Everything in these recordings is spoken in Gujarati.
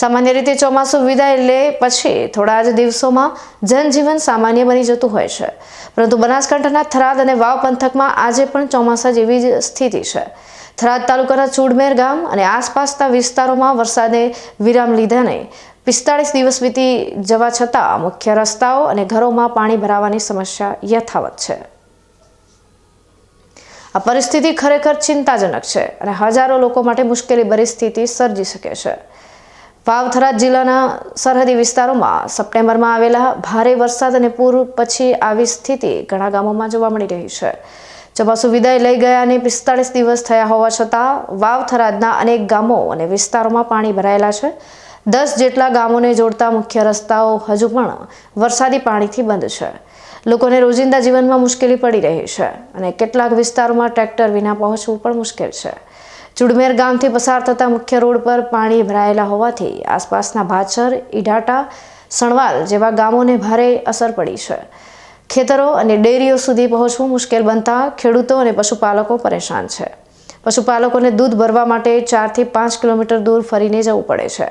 સામાન્ય રીતે ચોમાસું વિદાય લે પછી થોડા જ દિવસોમાં જનજીવન સામાન્ય બની જતું હોય છે. પરંતુ બનાસકાંઠાના થરાદ અને વાવ પંથકમાં આજે પણ ચોમાસા જેવી જ સ્થિતિ છે. થરાદ તાલુકાના ચૂડમેર ગામ અને આસપાસના વિસ્તારોમાં વરસાદે વિરામ લીધા નહીં. પિસ્તાળીસ દિવસ વીતી જવા છતાં મુખ્ય રસ્તાઓ અને ઘરોમાં પાણી ભરાવાની સમસ્યા યથાવત છે. આ પરિસ્થિતિ ખરેખર ચિંતાજનક છે અને હજારો લોકો માટે મુશ્કેલી ભરી સ્થિતિ સર્જી શકે છે. વાવ થરાદ જિલ્લાના સરહદી વિસ્તારોમાં સપ્ટેમ્બરમાં આવેલા ભારે વરસાદ અને પૂર પછી આવી સ્થિતિ ઘણા ગામોમાં જોવા મળી રહી છે. ચોમાસું વિદાય લઈ ગયા અને પિસ્તાળીસ દિવસ થયા હોવા છતાં વાવથરાજના અનેક ગામો અને વિસ્તારોમાં પાણી ભરાયેલા છે. દસ જેટલા ગામોને જોડતા મુખ્ય રસ્તાઓ હજુ પણ વરસાદી પાણીથી બંધ છે. લોકોને રોજિંદા જીવનમાં મુશ્કેલી પડી રહી છે અને કેટલાક વિસ્તારોમાં ટ્રેક્ટર વિના પહોંચવું પણ મુશ્કેલ છે. ચુડમેર ગામથી પસાર થતા મુખ્ય રોડ પર પાણી ભરાયેલા હોવાથી આસપાસના ભાચર ઈડાટા સણવાલ જેવા ગામોને ભારે અસર પડી છે. ખેતરો અને ડેરીઓ સુધી પહોંચવું મુશ્કેલ બનતા ખેડૂતો અને પશુપાલકો પરેશાન છે. પશુપાલકોને દૂધ ભરવા માટે ચારથી પાંચ કિલોમીટર દૂર ફરીને જવું પડે છે.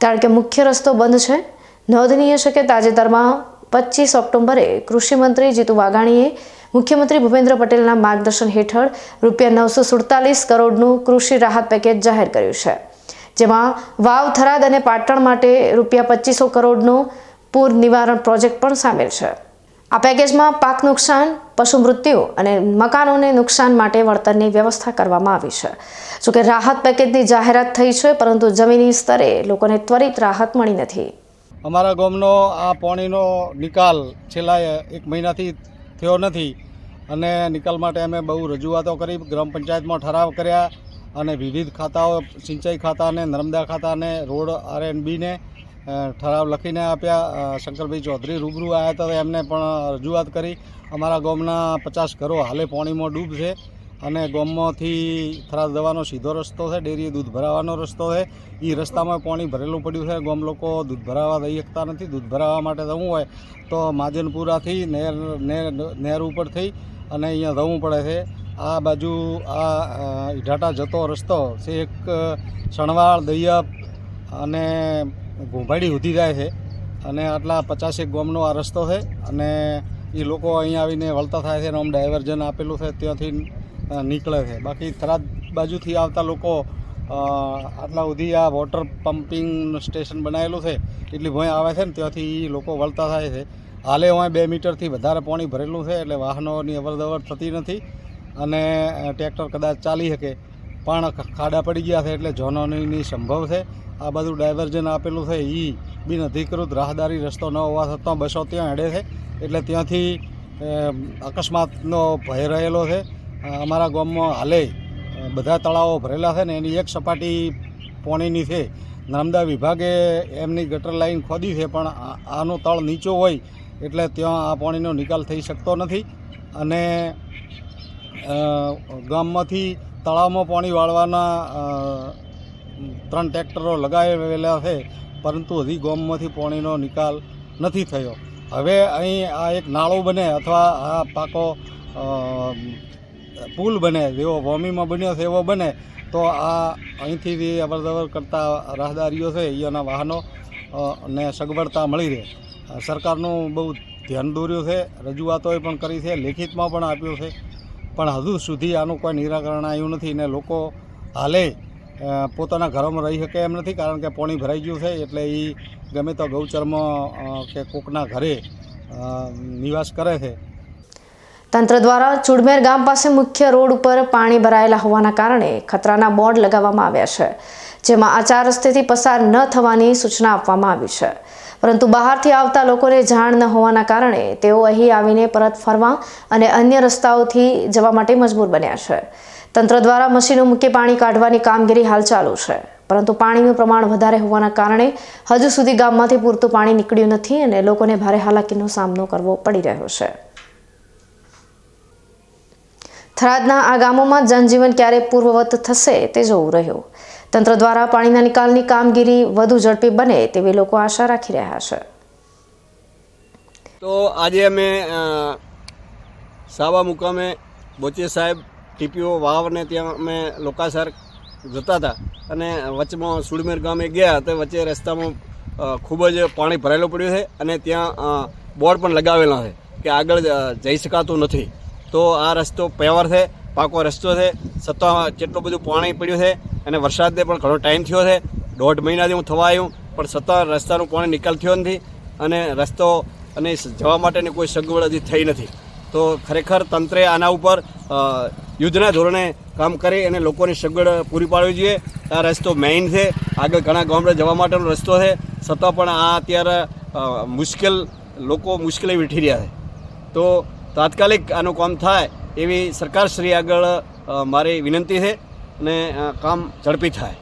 કારણ કે મુખ્ય રસ્તો બંધ છે. નોંધનીય છે કે તાજેતરમાં પચીસ ઓક્ટોબરે કૃષિમંત્રી જીતુ વાઘાણીએ મુખ્યમંત્રી ભૂપેન્દ્ર પટેલના માર્ગદર્શન હેઠળ રૂપિયા નવસો સુડતાલીસ કરોડનું કૃષિ રાહત પેકેજ જાહેર કર્યું છે, જેમાં વાવ, થરાદ અને પાટણ માટે રૂપિયા પચીસો કરોડનો પૂર નિવારણ પ્રોજેક્ટ પણ સામેલ છે. આ પેકેજમાં પાક નુકસાન, પશુ મૃત્યુ અને મકાનોને નુકસાન માટે વળતરની વ્યવસ્થા કરવામાં આવી છે. જોકે રાહત પેકેજની જાહેરાત થઈ છે, પરંતુ જમીની સ્તરે લોકોને ત્વરિત રાહત મળી નથી. અમારા ગામનો આ પાણીનો નિકાલ છેલ્લા એક મહિનાથી થયો નથી. અને નિકાલ માટે અમે બહુ રજૂઆતો કરી, ગ્રામ પંચાયતમાં ઠરાવ કર્યા અને વિવિધ ખાતાઓ, સિંચાઈ ખાતાને, નર્મદા ખાતાને, રોડ આર એન બીને ઠરાવ લખીને આપ્યા. શંકરભાઈ ચૌધરી રૂબરૂ આવ્યા હતા એમને પણ રજૂઆત કરી. અમારા ગામના પચાસ ઘરો હાલે, પાણીમાં ડૂબ છે. અને ગોમમાંથી થરાદ જવાનો સીધો રસ્તો છે, ડેરીએ દૂધ ભરાવાનો રસ્તો છે. એ રસ્તામાં પાણી ભરેલું પડ્યું છે. ગોમ લોકો દૂધ ભરાવા દઈ શકતા નથી. દૂધ ભરાવા માટે જવું હોય તો માજનપુરાથી નહેર નહેર ઉપર થઈ અને અહીંયા જવું પડે છે. આ બાજુ આ ઈઢાટા જતો રસ્તો છે, એક સણવાળ દૈયપ અને ઘુંભાડી સુધી જાય છે. અને આટલા પચાસેક ગોમનો આ રસ્તો છે અને એ લોકો અહીંયા આવીને વળતા થાય છે અને આમ ડાયવર્ઝન આપેલું છે. ત્યાંથી નીકળે છે. બાકી થરાદ બાજુથી આવતા લોકો આટલા સુધી આ વોટર પમ્પિંગ સ્ટેશન બનાવેલું છે, એટલી ભોંય આવે છે ને, ત્યાંથી લોકો વળતા થાય છે. હાલે વાંય બે મીટરથી વધારે પાણી ભરેલું છે, એટલે વાહનોની અવરજવર થતી નથી અને ટ્રેક્ટર કદાચ ચાલી શકે. પણ ખાડા પડી ગયા છે એટલે જોનોની સંભવ છે. આ બધું ડાયવર્ઝન આપેલું છે એ બિન અધિકૃત રાહદારી રસ્તો ન હોવા છતાં બસો ત્યાં હેડે છે. એટલે ત્યાંથી અકસ્માતનો ભય રહેલો છે. અમારા ગામમાં હાલે બધા તળાવો ભરેલા છે ને એની એક સપાટી પોણીની છે. નર્મદા વિભાગે એમની ગટર લાઈન ખોદી છે, પણ આનો તળ નીચો હોય એટલે ત્યાં આ પાણીનો નિકાલ થઈ શકતો નથી. અને ગામમાંથી તળાવમાં પાણી વાળવાના ત્રણ ટ્રેક્ટરો લગાવેલા છે, પરંતુ હજી ગામમાંથી પાણીનો નિકાલ નથી થયો. હવે અહીં આ એક નાળું બને અથવા આ પાકો પુલ બને જેવો વોમીમાં બન્યો છે, એવો બને, તો આ અહીંથી જે અવર જવર કરતા રાહદારીઓ છે અહીંયાના વાહનો ને સગવડતા મળી રહે. સરકારનું બહુ ધ્યાન દોર્યું છે, રજૂઆતોએ પણ કરી છે, લેખિતમાં પણ આપ્યું છે, પણ હજુ સુધી આનું કોઈ નિરાકરણ આવ્યું નથી ને લોકો હાલે પોતાના ઘરોમાં રહી શકે એમ નથી, કારણ કે પાણી ભરાઈ ગયું છે, એટલે એ ગમે તો ગૌચરમાં કે કોકના ઘરે નિવાસ કરે છે. તંત્ર દ્વારા ચુડમેર ગામ પાસે મુખ્ય રોડ ઉપર પાણી ભરાયેલા હોવાના કારણે ખતરાના બોર્ડ લગાવવામાં આવ્યા છે, જેમાં આ ચાર રસ્તેથી પસાર ન થવાની સૂચના આપવામાં આવી છે. પરંતુ બહારથી આવતા લોકોને જાણ ન હોવાના કારણે તેઓ અહીં આવીને પરત ફરવા અને અન્ય રસ્તાઓથી જવા માટે મજબૂર બન્યા છે. તંત્ર દ્વારા મશીનો મૂકી પાણી કાઢવાની કામગીરી હાલ ચાલુ છે, પરંતુ પાણીનું પ્રમાણ વધારે હોવાના કારણે હજુ સુધી ગામમાંથી પૂરતું પાણી નીકળ્યું નથી અને લોકોને ભારે હાલાકીનો સામનો કરવો પડી રહ્યો છે. થરાદના આ ગામોમાં જનજીવન ક્યારે પૂર્વવત થશે તે જોવું રહ્યું. તંત્ર દ્વારા પાણીના નિકાલની કામગીરી વધુ ઝડપી બને તેવી લોકો આશા રાખી રહ્યા છે. તો આજે અમે સાવા મુકામે બોચે સાહેબ, ટીપીઓ વાવને ત્યાં અમે લોકાસર જતા હતા અને વચમાં સુડમેર ગામે ગયા તો વચ્ચે રસ્તામાં ખૂબ જ પાણી ભરાયેલું પડ્યું છે અને ત્યાં બોર્ડ પણ લગાવેલા છે કે આગળ જઈ શકાતું નથી. તો આ રસ્તો પેવર છે, પાકો રસ્તો છે છતાં જેટલું બધું પાણી પડ્યું છે અને વરસાદને પણ ઘણો ટાઈમ થયો છે. દોઢ મહિનાથી હું થવા આવ્યું, પણ છતાં રસ્તાનું પાણી નિકાલ થયો નથી અને રસ્તો અને જવા માટેની કોઈ સગવડ હજી થઈ નથી. તો ખરેખર તંત્રે આના ઉપર યુદ્ધના ધોરણે કામ કરી અને લોકોની સગવડ પૂરી પાડવી જોઈએ. આ રસ્તો મેઇન છે. આગળ ઘણા ગામડે જવા માટેનો રસ્તો છે. છતાં પણ આ અત્યારે મુશ્કેલ, લોકો મુશ્કેલી વેઠી રહ્યા છે. તો તાત્કાલિક આનું કામ થાય એવી સરકારશ્રી આગળ મારી વિનંતી છે અને કામ ઝડપી થાય.